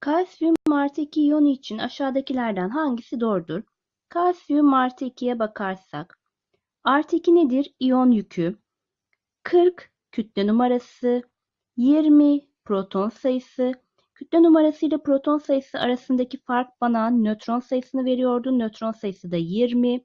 Kalsiyum artı 2 iyonu için aşağıdakilerden hangisi doğrudur? Kalsiyum artı 2'ye bakarsak. Artı 2 nedir? İyon yükü. 40 kütle numarası. 20 proton sayısı. Kütle numarası ile proton sayısı arasındaki fark bana nötron sayısını veriyordu. Nötron sayısı da 20.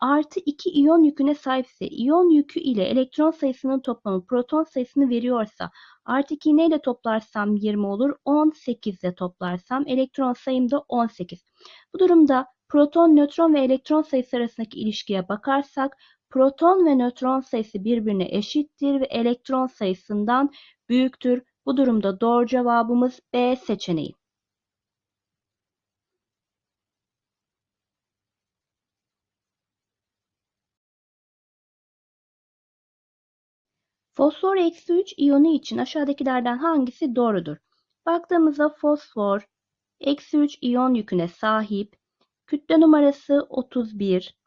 Artı 2 iyon yüküne sahipse, iyon yükü ile elektron sayısının toplamı proton sayısını veriyorsa, artı 2'yi neyle toplarsam 20 olur, 18 ile toplarsam elektron sayım da 18. Bu durumda proton, nötron ve elektron sayısı arasındaki ilişkiye bakarsak, proton ve nötron sayısı birbirine eşittir ve elektron sayısından büyüktür. Bu durumda doğru cevabımız B seçeneği. Fosfor eksi 3 iyonu için aşağıdakilerden hangisi doğrudur? Baktığımızda fosfor eksi 3 iyon yüküne sahip. Kütle numarası 31.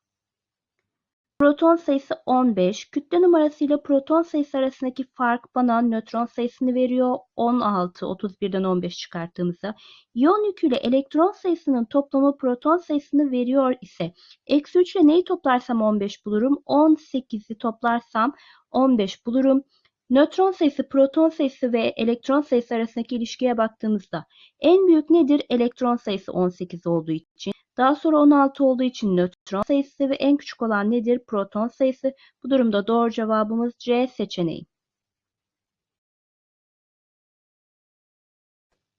Proton sayısı 15. Kütle numarası ile proton sayısı arasındaki fark bana nötron sayısını veriyor. 16. 31'den 15 çıkarttığımızda. İyon yüküyle elektron sayısının toplamı proton sayısını veriyor ise eksi 3 ile neyi toplarsam 15 bulurum. 18'i toplarsam 15 bulurum. Nötron sayısı, proton sayısı ve elektron sayısı arasındaki ilişkiye baktığımızda en büyük nedir? Elektron sayısı 18 olduğu için. Daha sonra 16 olduğu için nötron sayısı ve en küçük olan nedir? Proton sayısı. Bu durumda doğru cevabımız C seçeneği.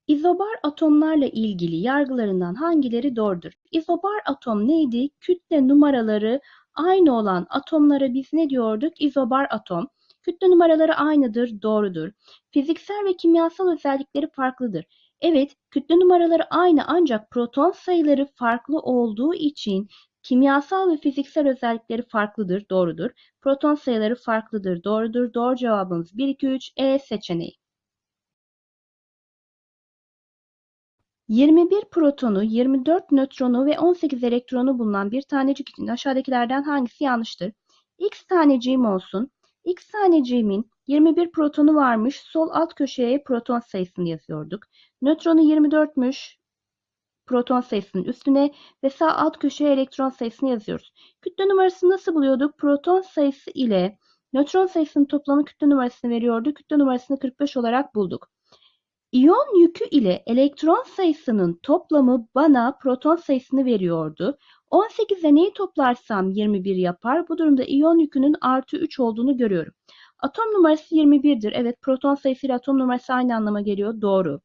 İzobar atomlarla ilgili yargılarından hangileri doğrudur? İzobar atom neydi? Kütle numaraları aynı olan atomlara biz ne diyorduk? İzobar atom. Kütle numaraları aynıdır, doğrudur. Fiziksel ve kimyasal özellikleri farklıdır. Evet, kütle numaraları aynı ancak proton sayıları farklı olduğu için kimyasal ve fiziksel özellikleri farklıdır, doğrudur. Proton sayıları farklıdır, doğrudur. Doğru cevabımız 1, 2, 3, E seçeneği. 21 protonu, 24 nötronu ve 18 elektronu bulunan bir tanecik için aşağıdakilerden hangisi yanlıştır? X taneciğim olsun. X taneciğimin 21 protonu varmış. Sol alt köşeye proton sayısını yazıyorduk. Nötronu 24'müş. Proton sayısının üstüne ve sağ alt köşeye elektron sayısını yazıyoruz. Kütle numarasını nasıl buluyorduk? Proton sayısı ile nötron sayısının toplamı kütle numarasını veriyordu. Kütle numarasını 45 olarak bulduk. İyon yükü ile elektron sayısının toplamı bana proton sayısını veriyordu. 18'e neyi toplarsam 21 yapar. Bu durumda iyon yükünün artı 3 olduğunu görüyorum. Atom numarası 21'dir. Evet proton sayısı ile atom numarası aynı anlama geliyor. Doğru.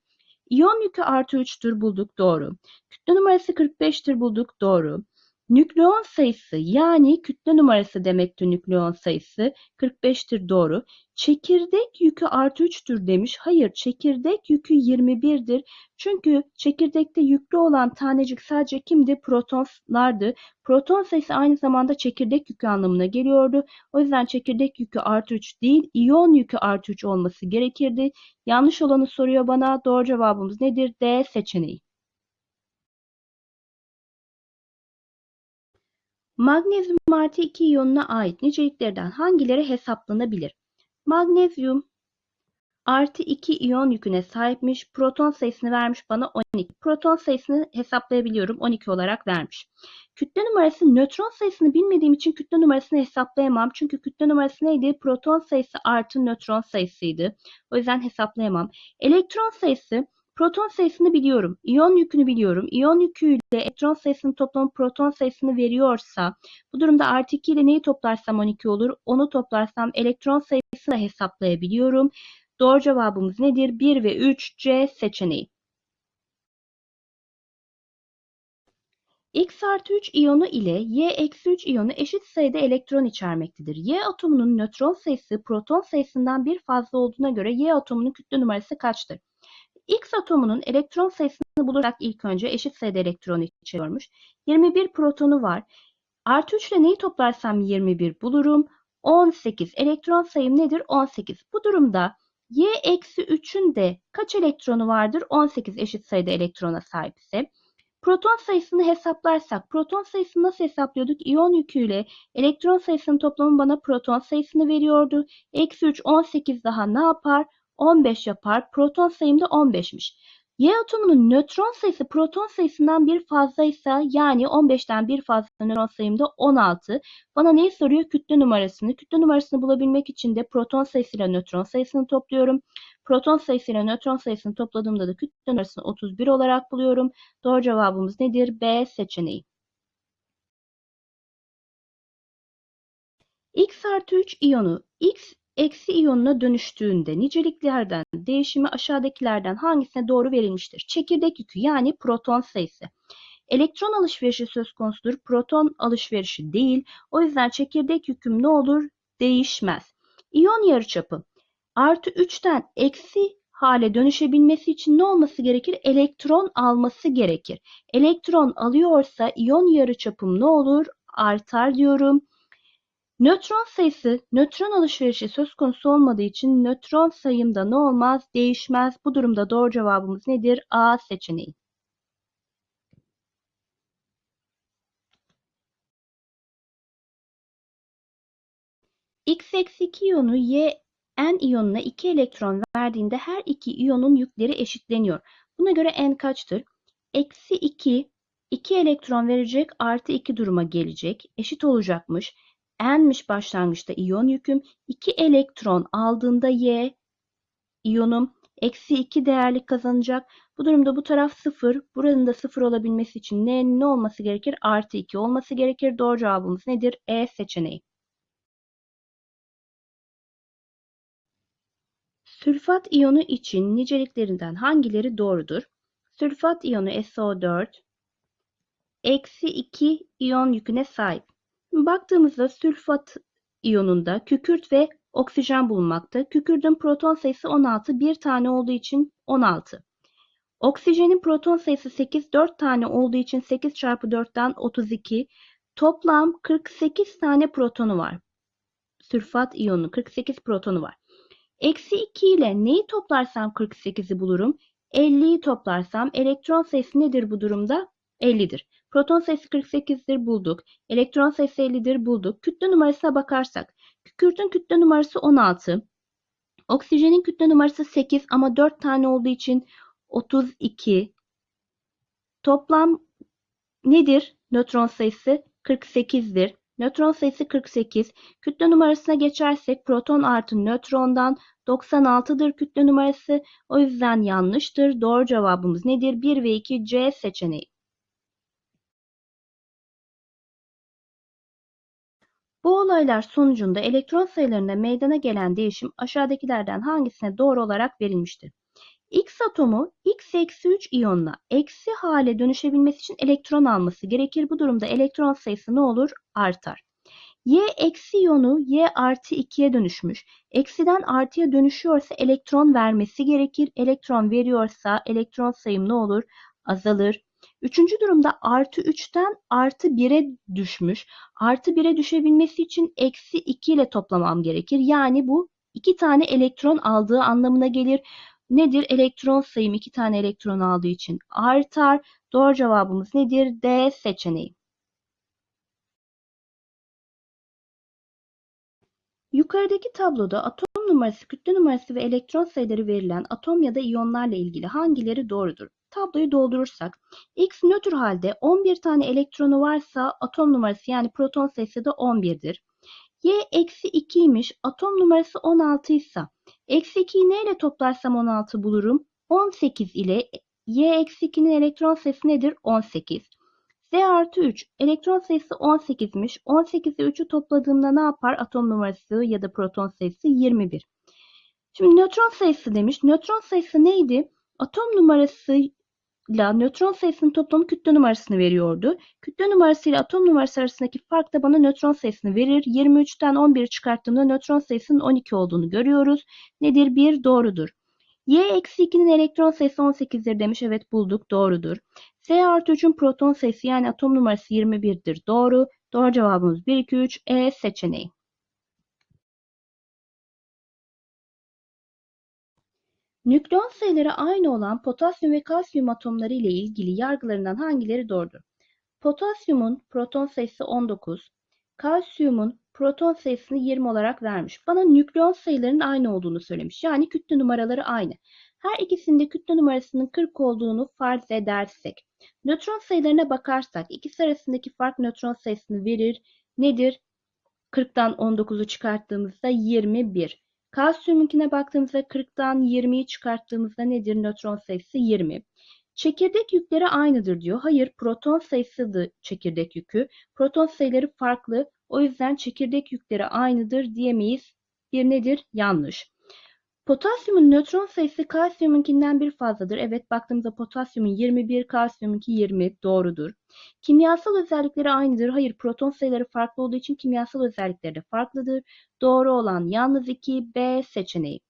İyon yükü artı 3'tür bulduk. Doğru. Kütle numarası 45'tir bulduk. Doğru. Nükleon sayısı yani kütle numarası demektir nükleon sayısı 45'tir doğru. Çekirdek yükü artı 3'tür demiş. Hayır çekirdek yükü 21'dir. Çünkü çekirdekte yüklü olan tanecik sadece kimdi? Protonlardı. Proton sayısı aynı zamanda çekirdek yükü anlamına geliyordu. O yüzden çekirdek yükü artı 3 değil, iyon yükü artı 3 olması gerekirdi. Yanlış olanı soruyor bana. Doğru cevabımız nedir? D seçeneği. Magnezyum artı 2 iyonuna ait niceliklerden hangileri hesaplanabilir? Magnezyum artı 2 iyon yüküne sahipmiş. Proton sayısını vermiş bana 12. Proton sayısını hesaplayabiliyorum. 12 olarak vermiş. Kütle numarası nötron sayısını bilmediğim için kütle numarasını hesaplayamam. Çünkü kütle numarası neydi? Proton sayısı artı nötron sayısıydı. O yüzden hesaplayamam. Elektron sayısı Proton sayısını biliyorum. İyon yükünü biliyorum. İyon yüküyle elektron sayısının toplamı proton sayısını veriyorsa bu durumda artı 2 ile neyi toplarsam 12 olur? Onu toplarsam elektron sayısını hesaplayabiliyorum. Doğru cevabımız nedir? 1 ve 3 C seçeneği. X artı 3 iyonu ile Y eksi 3 iyonu eşit sayıda elektron içermektedir. Y atomunun nötron sayısı proton sayısından bir fazla olduğuna göre Y atomunun kütle numarası kaçtır? X atomunun elektron sayısını bulursak ilk önce eşit sayıda elektron içeriyormuş. 21 protonu var. Artı 3 ile neyi toplarsam 21 bulurum. 18. Elektron sayım nedir? 18. Bu durumda Y eksi 3'ün de kaç elektronu vardır? 18 eşit sayıda elektrona sahip ise. Proton sayısını hesaplarsak, proton sayısını nasıl hesaplıyorduk? İyon yüküyle elektron sayısının toplamı bana proton sayısını veriyordu. Eksi 3, 18 daha ne yapar? 15 yapar. Proton sayım da 15'miş. Y atomunun nötron sayısı proton sayısından bir fazlaysa yani 15'ten bir fazla nötron sayımda 16. Bana neyi soruyor? Kütle numarasını. Kütle numarasını bulabilmek için de proton sayısıyla nötron sayısını topluyorum. Proton sayısıyla nötron sayısını topladığımda da kütle numarasını 31 olarak buluyorum. Doğru cevabımız nedir? B seçeneği. X artı 3 iyonu X eksi iyonuna dönüştüğünde niceliklerden değişimi aşağıdakilerden hangisine doğru verilmiştir? Çekirdek yükü yani proton sayısı. Elektron alışverişi söz konusudur. Proton alışverişi değil. O yüzden çekirdek yüküm ne olur? Değişmez. İyon yarıçapı. Artı 3'ten eksi hale dönüşebilmesi için ne olması gerekir? Elektron alması gerekir. Elektron alıyorsa iyon yarıçapım ne olur? Artar diyorum. Nötron sayısı, nötron alışverişi söz konusu olmadığı için nötron sayımda ne olmaz? Değişmez. Bu durumda doğru cevabımız nedir? A seçeneği. X eksi 2 iyonu Y N iyonuna 2 elektron verdiğinde her iki iyonun yükleri eşitleniyor. Buna göre N kaçtır? Eksi 2, 2 elektron verecek artı 2 duruma gelecek. Eşit olacakmış. N'miş başlangıçta iyon yüküm. 2 elektron aldığında Y iyonum eksi 2 değerlik kazanacak. Bu durumda bu taraf 0. Buranın da 0 olabilmesi için ne, ne olması gerekir? Artı 2 olması gerekir. Doğru cevabımız nedir? E seçeneği. Sülfat iyonu için niceliklerinden hangileri doğrudur? Sülfat iyonu SO4 eksi 2 iyon yüküne sahip. Baktığımızda sülfat iyonunda kükürt ve oksijen bulunmakta. Kükürdün proton sayısı 16, bir tane olduğu için 16. Oksijenin proton sayısı 8, 4 tane olduğu için 8 çarpı 4'ten 32. Toplam 48 tane protonu var. Sülfat iyonu 48 protonu var. Eksi 2 ile neyi toplarsam 48'i bulurum? 50'yi toplarsam elektron sayısı nedir bu durumda? 50'dir. Proton sayısı 48'dir bulduk. Elektron sayısı 50'dir bulduk. Kütle numarasına bakarsak. Kükürtün kütle numarası 16. Oksijenin kütle numarası 8 ama 4 tane olduğu için 32. Toplam nedir? Nötron sayısı 48'dir. Nötron sayısı 48. Kütle numarasına geçersek proton artı nötrondan 96'dır kütle numarası. O yüzden yanlıştır. Doğru cevabımız nedir? 1 ve 2 C seçeneği. Bu olaylar sonucunda elektron sayılarında meydana gelen değişim aşağıdakilerden hangisine doğru olarak verilmiştir? X atomu X-3 iyonla eksi hale dönüşebilmesi için elektron alması gerekir. Bu durumda elektron sayısı ne olur? Artar. Y eksi iyonu Y artı 2'ye dönüşmüş. Eksiden artıya dönüşüyorsa elektron vermesi gerekir. Elektron veriyorsa elektron sayım ne olur? Azalır. Üçüncü durumda artı 3'ten artı 1'e düşmüş. Artı 1'e düşebilmesi için eksi 2 ile toplamam gerekir. Yani bu iki tane elektron aldığı anlamına gelir. Nedir? Elektron sayım iki tane elektron aldığı için artar. Doğru cevabımız nedir? D seçeneği. Yukarıdaki tabloda atom numarası, kütle numarası ve elektron sayıları verilen atom ya da iyonlarla ilgili hangileri doğrudur? Tabloyu doldurursak X nötr halde 11 tane elektronu varsa atom numarası yani proton sayısı da 11'dir. Y eksi 2 imiş. Atom numarası 16 ise eksi 2'yi neyle toplarsam 16 bulurum? 18 ile Y eksi 2'nin elektron sayısı nedir? 18. Z artı 3. Elektron sayısı 18'miş. 18 ile 3'ü topladığımda ne yapar? Atom numarası ya da proton sayısı 21. Şimdi nötron sayısı demiş. Nötron sayısı neydi? Atom numarası ile nötron sayısının toplamı kütle numarasını veriyordu. Kütle numarası ile atom numarası arasındaki fark da bana nötron sayısını verir. 23'ten 11'i çıkarttığımda nötron sayısının 12 olduğunu görüyoruz. Nedir? 1 doğrudur. Y eksi 2'nin elektron sayısı 18'dir demiş. Evet bulduk. Doğrudur. S artı 3'ün proton sayısı yani atom numarası 21'dir. Doğru. Doğru cevabımız 1, 2, 3. E seçeneği. Nükleon sayıları aynı olan potasyum ve kalsiyum atomları ile ilgili yargılarından hangileri doğrudur? Potasyumun proton sayısı 19, kalsiyumun proton sayısını 20 olarak vermiş. Bana nükleon sayılarının aynı olduğunu söylemiş. Yani kütle numaraları aynı. Her ikisinde kütle numarasının 40 olduğunu farz edersek, nötron sayılarına bakarsak ikisi arasındaki fark nötron sayısını verir. Nedir? 40'tan 19'u çıkarttığımızda 21. Kalsiyumunkine baktığımızda 40'tan 20'yi çıkarttığımızda nedir? Nötron sayısı 20. Çekirdek yükleri aynıdır diyor. Hayır, proton sayısıdır çekirdek yükü. Proton sayıları farklı. O yüzden çekirdek yükleri aynıdır diyemeyiz. Bir nedir? Yanlış. Potasyumun nötron sayısı kalsiyumunkinden bir fazladır. Evet baktığımızda potasyumun 21, kalsiyumunki 20 doğrudur. Kimyasal özellikleri aynıdır. Hayır proton sayıları farklı olduğu için kimyasal özellikleri de farklıdır. Doğru olan yalnız 2 B seçeneği.